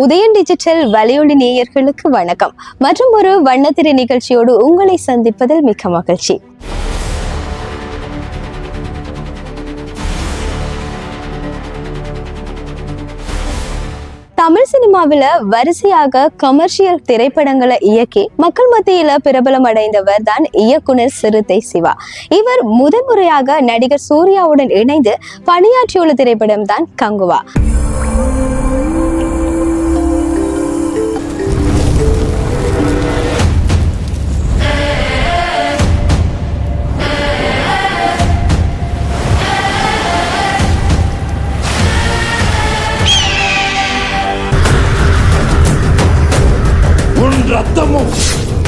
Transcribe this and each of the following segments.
Udayan digital வலையொலி நேயர்களுக்கு வணக்கம். மற்றும் ஒரு வண்ணத்திரை நிகழ்ச்சியோடு உங்களை சந்திப்பதில் மிக்க மகிழ்ச்சி. தமிழ் சினிமாவில வரிசையாக கமர்ஷியல் திரைப்படங்களை இயக்கி மக்கள் மத்தியில பிரபலம் அடைந்தவர் தான் இயக்குனர் சிறுத்தை சிவா. இவர் முதன்முறையாக நடிகர் சூர்யாவுடன் இணைந்து பணியாற்றியுள்ள திரைப்படம் தான் கங்குவா. உன் ரத்தமும்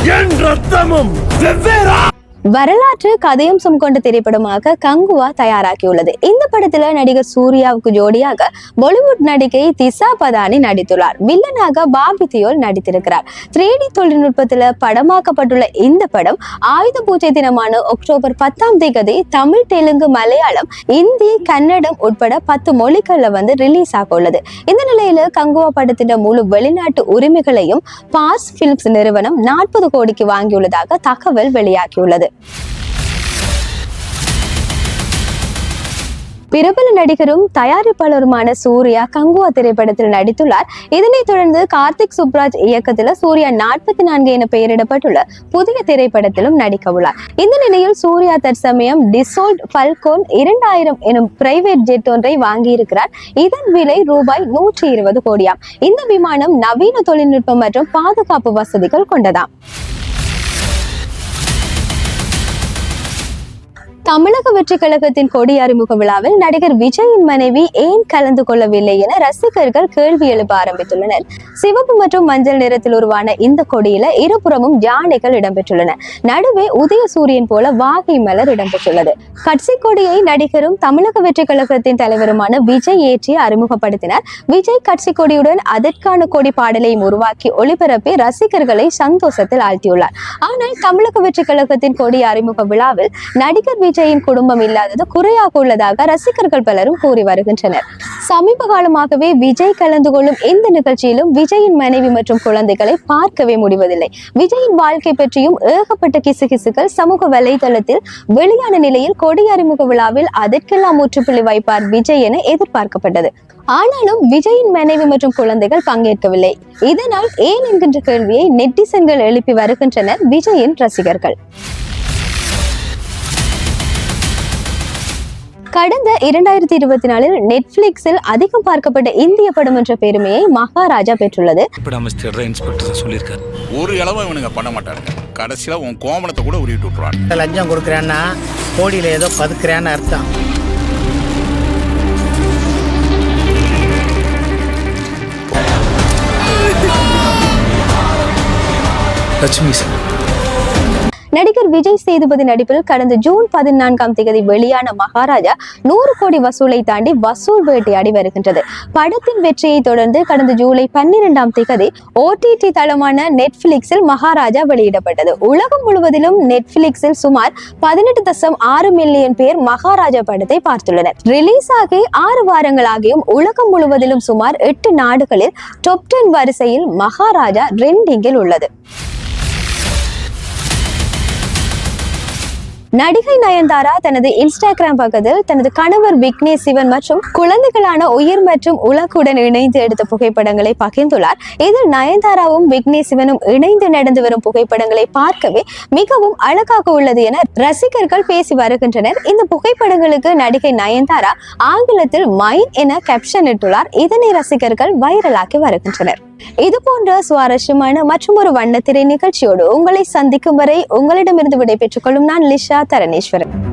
என் ரத்தமும் வெவ்வேறா வரலாற்று கதையம்சம் கொண்ட திரைப்படமாக கங்குவா தயாராகியுள்ளது. இந்த படத்துல நடிகர் சூர்யாவுக்கு ஜோடியாக பாலிவுட் நடிகை திசா பதானி நடித்துள்ளார். வில்லனாக பாபி தியோல் நடித்திருக்கிறார். த்ரீ டி தொழில்நுட்பத்துல படமாக்கப்பட்டுள்ள இந்த படம் ஆயுத பூஜை தினமான அக்டோபர் பத்தாம் தேதி தமிழ் தெலுங்கு மலையாளம் இந்தி கன்னடம் உட்பட பத்து மொழிகள்ல வந்து ரிலீஸ் ஆக உள்ளது. இந்த நிலையில கங்குவா படத்தின் முழு வெளிநாட்டு உரிமைகளையும் பாஸ் பிலிம்ஸ் நிறுவனம் நாற்பது கோடிக்கு வாங்கியுள்ளதாக தகவல் வெளியாகியுள்ளது. பிரபல நடிகரும் தயாரிப்பாளருமான சூர்யா கங்குவா திரைப்படத்தில் நடித்துள்ளார். இதனைத் தொடர்ந்து கார்த்திக் சுப்ராஜ் இயக்கத்தில் சூர்யா நாற்பத்தி நான்கு என பெயரிடப்பட்டுள்ள புதிய திரைப்படத்திலும் நடிக்க உள்ளார். இந்த நிலையில் சூர்யா தற்சமயம் டிசோல்ட் பல்கோன் இரண்டாயிரம் எனும் பிரைவேட் ஜெட் ஒன்றை வாங்கியிருக்கிறார். இதன் விலை ரூபாய் நூற்றி இருபது கோடியாம். இந்த விமானம் நவீன தொழில்நுட்பம் மற்றும் பாதுகாப்பு வசதிகள் கொண்டதாம். தமிழக வெற்றி கழகத்தின் கொடி அறிமுக விழாவில் நடிகர் விஜயின் மனைவி ஏன் கலந்து கொள்ளவில்லை என ரசிகர்கள் கேள்வி எழுப்ப ஆரம்பித்துள்ளனர். சிவப்பு மற்றும் மஞ்சள் நிறத்தில் உருவான இந்த கொடியில இருபுறமும் யானைகள் இடம்பெற்றுள்ளன. நடுவே உதய சூரியன் போல வாகை மலர் இடம்பெற்றுள்ளது. கட்சி கொடியை நடிகரும் தமிழக வெற்றி கழகத்தின் தலைவருமான விஜய் ஏற்றி அறிமுகப்படுத்தினார். விஜய் கட்சி கொடியுடன் அதற்கான கொடி பாடலையும் உருவாக்கி ஒளிபரப்பி ரசிகர்களை சந்தோஷத்தில் ஆழ்த்தியுள்ளார். ஆனால் தமிழக வெற்றி கழகத்தின் கொடி அறிமுக விழாவில் நடிகர் விஜய் விஜயின் குடும்பம் இல்லாதது குறையாக உள்ளதாக ரசிகர்கள் பலரும் கூறி வருகின்றனர். சமீப காலமாகவே விஜய் கலந்து கொள்ளும் எந்த நிகழ்ச்சியிலும் விஜயின் மனைவி மற்றும் குழந்தைகளை பார்க்கவே முடிவதில்லை. விஜயின் வாழ்க்கை பற்றியும் ஏகப்பட்ட கிசுகிசுகள் சமூக வலைதளத்தில் வெளியான நிலையில் கொடி அறிமுக விழாவில் அதற்கெல்லாம் முற்றுப்புள்ளி வைப்பார் விஜய் என எதிர்பார்க்கப்பட்டது. ஆனாலும் விஜயின் மனைவி மற்றும் குழந்தைகள் பங்கேற்கவில்லை. இதனால் ஏன் என்கின்ற கேள்வியை நெட்டிசன்கள் எழுப்பி வருகின்றனர் விஜயின் ரசிகர்கள். கடந்த இரண்டாயிரத்தி இருபத்தி நாலில் நெட்ஃபிளிக்ஸில் அதிகம் பார்க்கப்பட்ட இந்திய படம் என்ற பெருமையை மகாராஜா பெற்றுள்ளது. ஒரு இளவும் இவனுங்க பண்ண மாட்டானுங்க. கடைசியில் உன் கோமணத்தை கூட உருவிட்டு விட்டுருவான் லஞ்சம் கொடுக்குறேன்னா கோடியில் ஏதோ பதுக்குறேன்னு அர்த்தம். லட்சுமி சார். நடிகர் விஜய் சேதுபதி நடிப்பில் கடந்த ஜூன் பதினான்காம் தேதி வெளியான மகாராஜா நூறு கோடி வசூலை தாண்டி வசூல் வேட்டையாடி வருகின்றது. படத்தின் வெற்றியை தொடர்ந்து கடந்த ஜூலை பன்னிரெண்டாம் தேதி ஓடிடி தளமான நெட்ஃபிளிக்ஸில் மகாராஜா வெளியிடப்பட்டது. உலகம் முழுவதிலும் நெட்ஃபிளிக்ஸில் சுமார் பதினெட்டு தசம் ஆறு மில்லியன் பேர் மகாராஜா படத்தை பார்த்துள்ளனர். ரிலீஸ் ஆகி ஆறு வாரங்களாகியும் உலகம் முழுவதிலும் சுமார் எட்டு நாடுகளில் டாப் டென் வரிசையில் மகாராஜா ரெண்டிங்கில் உள்ளது. நடிகை நயன்தாரா தனது இன்ஸ்டாகிராம் பக்கத்தில் தனது கணவர் விக்னேஷ் சிவன் மற்றும் குழந்தைகளான உயிர் மற்றும் உலகுடன் இணைந்து எடுத்த புகைப்படங்களை பகிர்ந்துள்ளார். இதில் நயன்தாராவும் விக்னேஷ் சிவனும் இணைந்து நடந்து வரும் புகைப்படங்களை பார்க்கவே மிகவும் அழகாக உள்ளது என ரசிகர்கள் பேசி வருகின்றனர். இந்த புகைப்படங்களுக்கு நடிகை நயன்தாரா ஆங்கிலத்தில் மைன் என கேப்ஷன் இட்டுள்ளார். இதனை ரசிகர்கள் வைரலாக்கி வருகின்றனர். இது போன்ற சுவாரஸ்யமான மற்றும் ஒரு வண்ணத்திரை நிகழ்ச்சியோடு உங்களை சந்திக்கும் வரை உங்களிடமிருந்து விடைபெற்றுக் கொள்ளும் நான் லிஷா தரணேஸ்வரன்.